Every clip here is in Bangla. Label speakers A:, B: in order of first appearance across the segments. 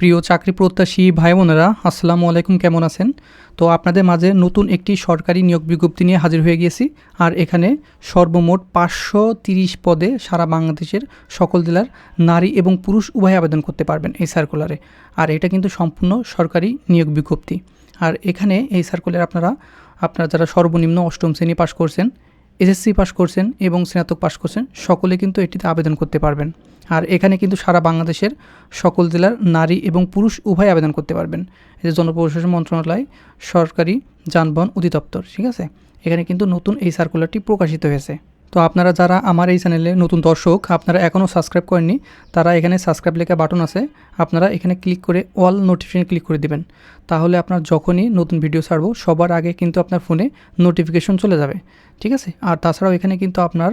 A: প্রিয় চাকরি প্রত্যাশী ভাই বোনেরা আসসালামু আলাইকুম, কেমন আছেন? তো আপনাদের মাঝে নতুন একটি সরকারি নিয়োগ বিজ্ঞপ্তি নিয়ে হাজির হয়ে গিয়েছি, আর এখানে সর্বমোট পাঁচশো তিরিশ পদে সারা বাংলাদেশের সকল জেলার নারী এবং পুরুষ উভয় আবেদন করতে পারবেন এই সার্কুলারে আর এটা কিন্তু সম্পূর্ণ সরকারি নিয়োগ বিজ্ঞপ্তি। আর এখানে এই সার্কুলার আপনারা আপনারা যারা সর্বনিম্ন অষ্টম শ্রেণি পাশ করছেন এসএসসি পাশ করছেন এবং স্নাতক পাশ করছেন, সকলে কিন্তু এটিতে আবেদন করতে পারবেন। আর এখানে কিন্তু সারা বাংলাদেশের সকল জেলার নারী এবং পুরুষ উভয় আবেদন করতে পারবেন। এতে জনপ্রশাসন মন্ত্রণালয়, সরকারি যানবাহন অধিদপ্তর, ঠিক আছে? এখানে কিন্তু নতুন এই সার্কুলারটি প্রকাশিত হয়েছে। তো আপনারা যারা আমার এই চ্যানেলে নতুন দর্শক, আপনারা এখনও সাবস্ক্রাইব করেননি, তারা এখানে সাবস্ক্রাইব লেখা বাটন আছে, আপনারা এখানে ক্লিক করে অল নোটিফিকেশন ক্লিক করে দিবেন। তাহলে আপনার যখনই নতুন ভিডিও ছাড়বো, সবার আগে কিন্তু আপনার ফোনে নোটিফিকেশন চলে যাবে। ঠিক আছে? আর তাছাড়াও এখানে কিন্তু আপনার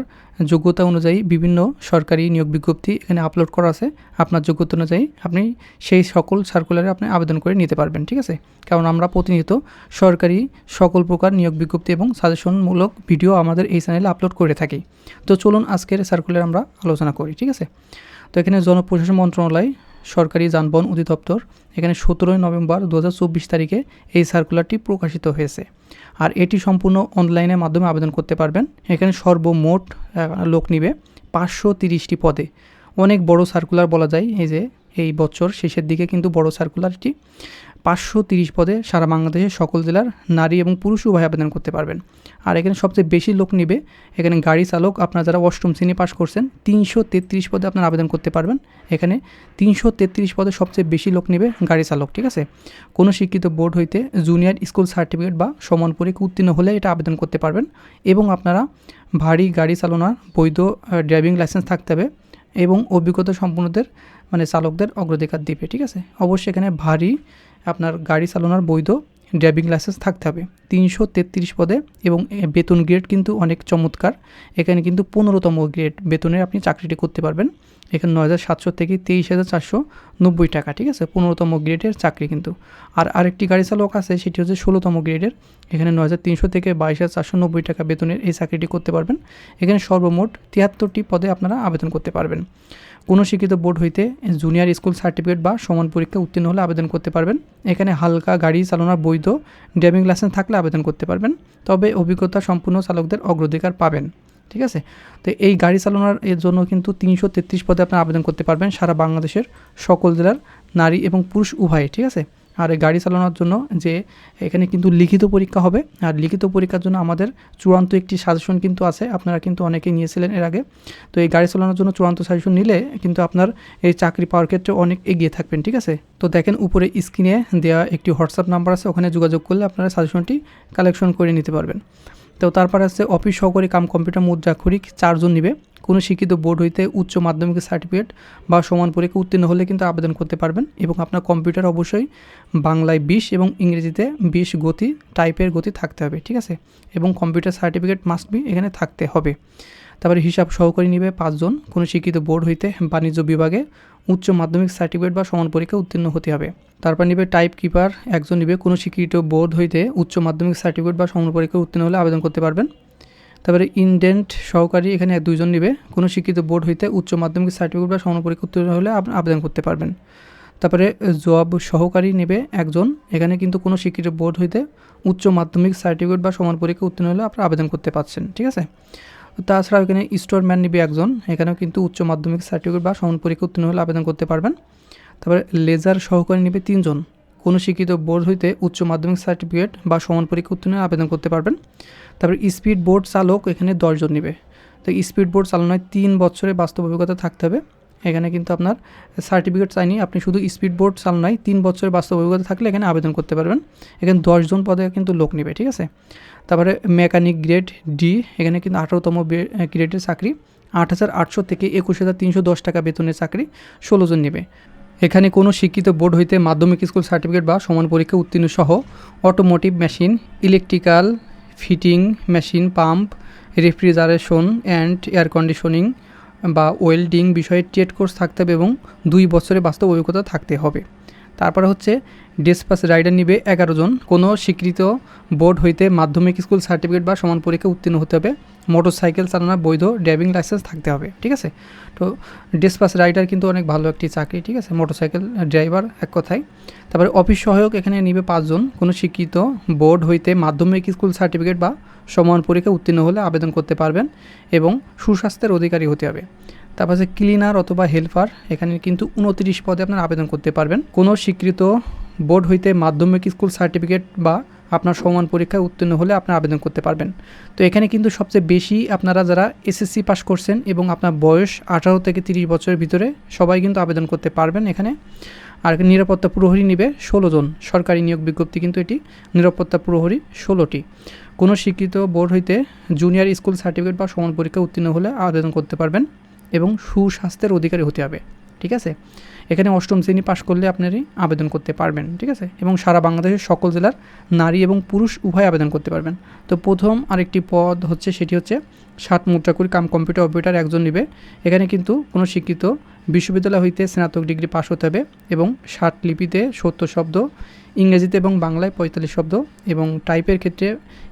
A: যোগ্যতা অনুযায়ী বিভিন্ন সরকারি নিয়োগ বিজ্ঞপ্তি এখানে আপলোড করা আছে। আপনার যোগ্যতা অনুযায়ী আপনি সেই সকল সার্কুলারে আপনি আবেদন করে নিতে পারবেন। ঠিক আছে? কারণ আমরা প্রতিনিয়ত সরকারি সকল প্রকার নিয়োগ বিজ্ঞপ্তি এবং সাজেশনমূলক ভিডিও আমাদের এই চ্যানেলে আপলোড করে থাকি। তো চলুন আজকের সার্কুলার আমরা আলোচনা করি, ঠিক আছে? তো এখানে জনপ্রশাসন মন্ত্রণালয়, সরকারি যানবাহন অধিদপ্তর, এখানে সতেরোই নভেম্বর দু হাজার চব্বিশ তারিখে এই সার্কুলারটি প্রকাশিত হয়েছে। আর এটি সম্পূর্ণ অনলাইনের মাধ্যমে আবেদন করতে পারবেন। এখানে সর্বমোট লোক নিবে পাঁচশো তিরিশটি পদে। অনেক বড় সার্কুলার বলা যায়, এই যে এই বছর শেষের দিকে কিন্তু বড় সার্কুলারটি পাঁচশো তিরিশ পদে সারা বাংলাদেশের সকল জেলার নারী এবং পুরুষ উভয় আবেদন করতে পারবেন। আর এখানে সবচেয়ে বেশি লোক নিবে, এখানে গাড়ি চালক, আপনারা যারা অষ্টম শ্রেণি পাশ করছেন, তিনশো তেত্রিশ পদে আপনারা আবেদন করতে পারবেন। এখানে তিনশো তেত্রিশ পদে সবচেয়ে বেশি লোক নেবে গাড়ি চালক, ঠিক আছে? কোনো শিক্ষিত বোর্ড হইতে জুনিয়র স্কুল সার্টিফিকেট বা সমান পরীক্ষা উত্তীর্ণ হলে এটা আবেদন করতে পারবেন। এবং আপনারা ভারী গাড়ি চালানোর বৈধ ড্রাইভিং লাইসেন্স থাকতে হবে। এবং অভিজ্ঞতা সম্পন্নদের মানে চালকদের অগ্রাধিকার দিবে, ঠিক আছে? অবশ্যই এখানে ভারী আপনার গাড়ি চালানোর বৈধ ড্রাইভিং লাইসেন্স থাকতে হবে। তিনশো তেত্রিশ পদে এবং বেতন গ্রেড কিন্তু অনেক চমৎকার। এখানে কিন্তু পনেরোতম গ্রেড বেতনের আপনি চাকরিটি করতে পারবেন। এখানে নয় হাজার সাতশো থেকে তেইশ হাজার চারশো নব্বই টাকা, ঠিক আছে? পনেরোতম গ্রেডের চাকরি কিন্তু। আর আরেকটি গাড়ি চালক আছে, সেটি হচ্ছে ষোলোতম গ্রেডের। এখানে নয় হাজার তিনশো থেকে বাইশ হাজার চারশো নব্বই টাকা বেতনের এই চাকরিটি করতে পারবেন। এখানে সর্বমোট তিয়াত্তরটি পদে আপনারা আবেদন করতে পারবেন। কোনো শিক্ষিত বোর্ড হইতে জুনিয়র স্কুল সার্টিফিকেট বা সমান পরীক্ষা উত্তীর্ণ হলে আবেদন করতে পারবেন। এখানে হালকা গাড়ি চালানোর বৈধ ড্রাইভিং লাইসেন্স থাকলে আবেদন করতে পারবেন। তবে অভিজ্ঞতা সম্পূর্ণ চালকদের অগ্রাধিকার পাবেন। ঠিক আছে? তো এই গাড়ি চালানোর এর জন্য কিন্তু তিনশো তেত্রিশ পদে আপনি আবেদন করতে পারবেন সারা বাংলাদেশের সকল জেলার নারী এবং পুরুষ উভয়, ঠিক আছে? আর এই গাড়ি চালানোর জন্য যে এখানে কিন্তু লিখিত পরীক্ষা হবে। আর লিখিত পরীক্ষার জন্য আমাদের চূড়ান্ত একটি সাজেশন কিন্তু আছে, আপনারা কিন্তু অনেকেই নিয়েছিলেন এর আগে। তো এই গাড়ি চালানোর জন্য চূড়ান্ত সাজেশন নিলে কিন্তু আপনার এই চাকরি পাওয়ার ক্ষেত্রে অনেক এগিয়ে থাকবেন, ঠিক আছে? তো দেখেন উপরে স্ক্রিনে দেওয়া একটি হোয়াটসঅ্যাপ নাম্বার আছে, ওখানে যোগাযোগ করলে আপনারা সাজেশনটি কালেকশন করে নিতে পারবেন। তো তারপর আছে অফিস সহকারী কাম কম্পিউটার মুদ্রা খরিক চারজন নিবে। কোনো শিক্ষিত বোর্ড হইতে উচ্চ মাধ্যমিক সার্টিফিকেট বা সমান পরীক্ষা উত্তীর্ণ হলে কিন্তু আবেদন করতে পারবেন এবং আপনার কম্পিউটার অবশ্যই বাংলায় বিশ এবং ইংরেজিতে বিশ গতি টাইপের গতি থাকতে হবে, ঠিক আছে? এবং কম্পিউটার সার্টিফিকেট মাস্ট বি এখানে থাকতে হবে। তারপরে হিসাব সহকারী নিবে পাঁচজন। কোনো শিক্ষিত বোর্ড হইতে বাণিজ্য বিভাগে উচ্চ মাধ্যমিক সার্টিফিকেট বা সমান পরীক্ষা উত্তীর্ণ হতে হবে। তারপর নিবে টাইপ কিপার একজন নিবে। কোনো শিক্ষিত বোর্ড হইতে উচ্চ মাধ্যমিক সার্টিফিকেট বা সমান পরীক্ষা উত্তীর্ণ হলে আবেদন করতে পারবেন। তারপরে ইনডেন্ট সহকারী, এখানে দুইজন নিবে। কোনো শিক্ষিত বোর্ড হইতে উচ্চ মাধ্যমিক সার্টিফিকেট বা সমান পরীক্ষা উত্তীর্ণ হলে আবেদন করতে পারবেন। তারপরে জব সহকারী নেবে একজন। এখানে কিন্তু কোনো শিক্ষিত বোর্ড হইতে উচ্চ মাধ্যমিক সার্টিফিকেট বা সমান পরীক্ষা উত্তীর্ণ হলে আপনারা আবেদন করতে পারছেন। ঠিক আছে? তাছাড়াও এখানে স্টোরম্যান নিবে একজন। এখানেও কিন্তু উচ্চ মাধ্যমিক সার্টিফিকেট বা সমান পরীক্ষা উত্তীর্ণ হলে আবেদন করতে পারবেন। তারপরে লেজার সহকারী নিবে তিনজন। কোনো শিক্ষিত বোর্ড হইতে উচ্চ মাধ্যমিক সার্টিফিকেট বা সমান পরীক্ষা উত্তীর্ণ আবেদন করতে পারবেন। তারপরে স্পিড বোর্ড চালক এখানে দশজন নেবে। তো স্পিড বোর্ড চালানোয় তিন বছরের বাস্তব অভিজ্ঞতা থাকতে হবে। এখানে কিন্তু আপনার সার্টিফিকেট চাইনি, আপনি শুধু স্পিড বোর্ড চালানোয় তিন বছরের বাস্তব অভিজ্ঞতা থাকলে এখানে আবেদন করতে পারবেন। এখানে দশজন পদে কিন্তু লোক নেবে, ঠিক আছে? তারপরে মেকানিক গ্রেড ডি এখানে কিন্তু আঠারোতম গ্রেডের চাকরি। আট হাজার আটশো থেকে একুশ হাজার তিনশো দশ টাকা বেতনের চাকরি ষোলো জন নেবে। এখানে কোনো শিক্ষিত বোর্ড হইতে মাধ্যমিক স্কুল সার্টিফিকেট বা সমান পরীক্ষা উত্তীর্ণ সহ automotive machine electrical fitting machine pump refrigeration and air conditioning বা ওয়েল্ডিং বিষয়ে টেট কোর্স থাকতে হবে এবং দুই বছরের বাস্তব অভিজ্ঞতা থাকতে হবে। তারপরে হচ্ছে ডিসপাস রাইডার নিবে এগারো জন। কোনো স্বীকৃত বোর্ড হইতে মাধ্যমিক স্কুল সার্টিফিকেট বা সমান পরীক্ষা উত্তীর্ণ হতে হবে। মোটর সাইকেল চালানোর বৈধ ড্রাইভিং লাইসেন্স থাকতে হবে, ঠিক আছে? তো ডিসপাস রাইডার কিন্তু অনেক ভালো একটি চাকরি, ঠিক আছে? মোটর সাইকেল ড্রাইভার এক কথায়। তারপরে অফিস সহায়ক এখানে নিবে পাঁচজন কোনো শিক্ষিত বোর্ড হইতে মাধ্যমিক স্কুল সার্টিফিকেট বা সমান পরীক্ষা উত্তীর্ণ হলে আবেদন করতে পারবেন এবং সুস্বাস্থ্যের অধিকারী হতে হবে। তারপর হচ্ছে ক্লিনার অথবা হেল্পার এখানে কিন্তু উনত্রিশ পদে আপনার আবেদন করতে পারবেন। কোনো স্বীকৃত বোর্ড হইতে মাধ্যমিক স্কুল সার্টিফিকেট বা আপনার সমান পরীক্ষায় উত্তীর্ণ হলে আপনার আবেদন করতে পারবেন। তো এখানে কিন্তু সবচেয়ে বেশি আপনারা যারা এসএসসি পাস করছেন এবং আপনার বয়স আঠারো থেকে তিরিশ বছরের ভিতরে, সবাই কিন্তু আবেদন করতে পারবেন এখানে। আর নিরাপত্তা প্রহরী নিবে ষোলো জন। সরকারি নিয়োগ বিজ্ঞপ্তি কিন্তু এটি, নিরাপত্তা প্রহরী ষোলোটি। কোনো স্বীকৃত বোর্ড হইতে জুনিয়র স্কুল সার্টিফিকেট বা সমান পরীক্ষা উত্তীর্ণ হলে আবেদন করতে পারবেন। এবং সুস্বাস্থ্যের অধিকারী হতে হবে, ঠিক আছে? এখানে অষ্টম শ্রেণি পাশ করলে আপনারই আবেদন করতে পারবেন, ঠিক আছে? এবং সারা বাংলাদেশের সকল জেলার নারী এবং পুরুষ উভয় আবেদন করতে পারবেন। তো প্রথম আরেকটি পদ হচ্ছে, সেটি হচ্ছে সাত মুদ্রাকুরি কাম কম্পিউটার অপারেটার, একজন নেবে। এখানে কিন্তু কোনো শিক্ষিত বিশ্ববিদ্যালয় হইতে স্নাতক ডিগ্রি পাশ হতে হবে এবং ষাট লিপিতে সত্তর শব্দ, ইংরেজিতে এবং বাংলায় পঁয়তাল্লিশ শব্দ এবং টাইপের ক্ষেত্রে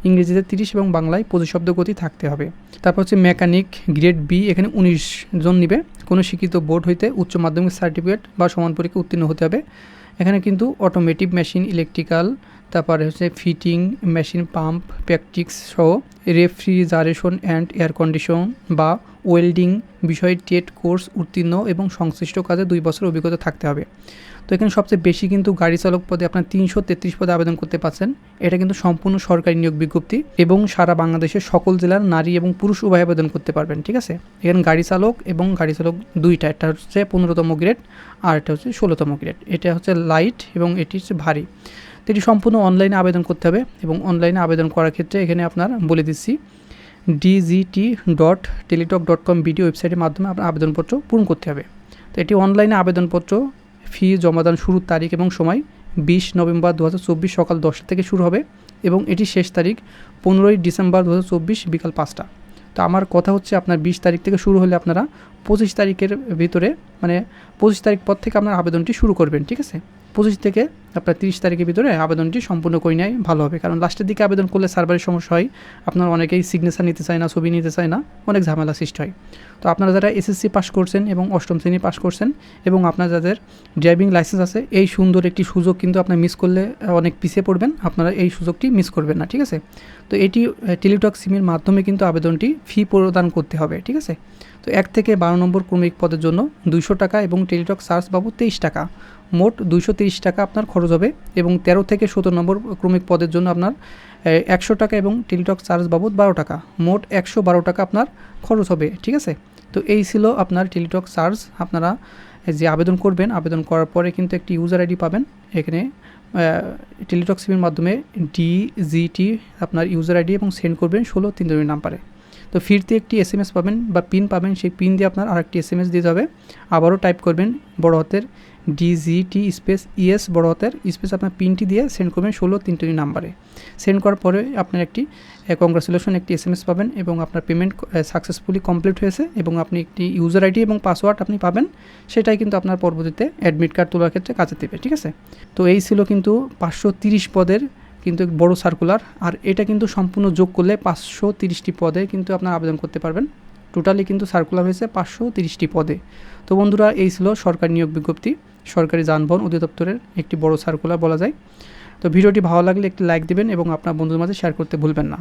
A: ইংরেজিতে তিরিশ এবং বাংলায় পঁচিশ শব্দ গতি থাকতে হবে। তারপর হচ্ছে মেকানিক গ্রেড বি, এখানে উনিশ জন নিবে। কোনো শিক্ষিত বোর্ড হইতে উচ্চ মাধ্যমিক সার্টিফিকেট বা সমান পরীক্ষা উত্তীর্ণ হতে হবে। এখানে কিন্তু অটোমেটিক মেশিন ইলেকট্রিক্যাল তারপরে হচ্ছে ফিটিং মেশিন পাম্প প্র্যাকটিক্স সহ রেফ্রিজারেশন অ্যান্ড এয়ার কন্ডিশন বা ওয়েল্ডিং বিষয়ে টেট কোর্স উত্তীর্ণ এবং সংশ্লিষ্ট কাজে দুই বছর অভিজ্ঞতা থাকতে হবে। তো এখানে সবচেয়ে বেশি কিন্তু গাড়ি চালক পদে আপনার তিনশো তেত্রিশ পদে আবেদন করতে পারছেন। এটা কিন্তু সম্পূর্ণ সরকারি নিয়োগ বিজ্ঞপ্তি এবং সারা বাংলাদেশের সকল জেলার নারী এবং পুরুষ উভয় আবেদন করতে পারবেন, ঠিক আছে? এখানে গাড়ি চালক এবং গাড়ি চালক দুইটা, একটা হচ্ছে পনেরোতম গ্রেড আর একটা হচ্ছে ষোলোতম গ্রেড। এটা হচ্ছে লাইট এবং এটি হচ্ছে ভারী। তো এটি সম্পূর্ণ অনলাইনে আবেদন করতে হবে এবং অনলাইনে আবেদন করার ক্ষেত্রে এখানে আপনার বলে দিচ্ছি DGT dot Teletalk dot com video ওয়েবসাইটের মাধ্যমে আপনার আবেদনপত্র পূরণ করতে হবে। তো এটি অনলাইনে আবেদনপত্র ফি জমাদান শুরুর তারিখ এবং সময় বিশ নভেম্বর দু হাজার চব্বিশ সকাল দশটা থেকে শুরু হবে এবং এটি শেষ তারিখ পনেরোই ডিসেম্বর দু হাজার চব্বিশ বিকাল পাঁচটা। তো আমার কথা হচ্ছে আপনার বিশ তারিখ থেকে শুরু হলে আপনারা পঁচিশ তারিখের ভিতরে মানে পঁচিশ তারিখ পর থেকে আপনার আবেদনটি শুরু করবেন, ঠিক আছে? পঁচিশ থেকে আপনার তিরিশ তারিখের ভিতরে আবেদনটি সম্পূর্ণ করে নেয়, ভালো হবে। কারণ লাস্টের দিকে আবেদন করলে সার্ভারের সমস্যা হয়, আপনার অনেকেই সিগনেচার নিতে চায় না, ছবি নিতে চায় না, অনেক ঝামেলা সৃষ্টি হয়। তো আপনারা যারা এসএসসি পাস করছেন এবং অষ্টম শ্রেণি পাস করছেন এবং আপনার যাদের ড্রাইভিং লাইসেন্স আছে, এই সুন্দর একটি সুযোগ কিন্তু আপনার মিস করলে অনেক পিছিয়ে পড়বেন, আপনারা এই সুযোগটি মিস করবেন না, ঠিক আছে? তো এটি টেলিটক সিমের মাধ্যমে কিন্তু আবেদনটি ফি প্রদান করতে হবে, ঠিক আছে? তো এক থেকে বারো নম্বর ক্রমিক পদের জন্য দুইশো টাকা এবং টেলিটক চার্জ বাবু তেইশ টাকা। মোট দুইশো তিরিশ টাকা আপনার খরচ হবে এবং তেরো থেকে সতেরো নম্বর ক্রমিক পদের জন্য আপনার একশো টাকা এবং টেলিটক চার্জ বাবদ বারো টাকা। মোট একশো বারো টাকা আপনার খরচ হবে, ঠিক আছে? তো এই ছিল আপনার টেলিটক চার্জ আপনারা যে আবেদন করবেন, আবেদন করার পরে কিন্তু একটি ইউজার আইডি পাবেন। এখানে টেলিটক সিমের মাধ্যমে ডিজিটি আপনার ইউজার আইডি এবং সেন্ড করবেন ষোলো তিন দুই নাম্বারে তো ফিরতে একটি এস এম এস পাবেন বা পিন পাবেন, সেই পিন দিয়ে আপনার আরেকটি এস এম এস দিতে হবে আবারও টাইপ করবেন বড় হাতের ডিজিটি স্পেস ইএস বড় হাতের স্পেস আপনার পিনটি দিয়ে সেন্ড করবেন ষোলো তিনটি নাম্বারে সেন্ড করার পরে আপনার একটি কংগ্রাচুলেশন একটি এস এম এস পাবেন এবং আপনার পেমেন্ট সাকসেসফুলি কমপ্লিট হয়েছে এবং আপনি একটি ইউজার আইডি এবং পাসওয়ার্ড আপনি পাবেন, সেটাই কিন্তু আপনার পরবর্তীতে অ্যাডমিট কার্ড তোলার ক্ষেত্রে কাজে দেবে, ঠিক আছে? তো এই ছিল কিন্তু পাঁচশো তিরিশ পদের কিন্তু বড় সার্কুলার আর এটা কিন্তু সম্পূর্ণ যোগ করলে পাঁচশো তিরিশটি পদে কিন্তু আপনার আবেদন করতে পারবেন। টোটালি কিন্তু সার্কুলার হয়েছে পাঁচশো তিরিশটি পদে। তো বন্ধুরা, এই ছিল সরকারি নিয়োগ বিজ্ঞপ্তি, সরকারি যানবাহন অধিদপ্তরের একটি বড় সার্কুলার বলা যায়। তো ভিডিওটি ভালো লাগলে একটি লাইক দেবেন এবং আপনার বন্ধুদের মাঝে শেয়ার করতে ভুলবেন না।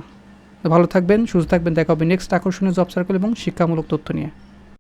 A: তো ভালো থাকবেন, সুস্থ থাকবেন, দেখা হবে নেক্সট আকর্ষণীয় জব সার্কেল এবং শিক্ষামূলক তথ্য নিয়ে।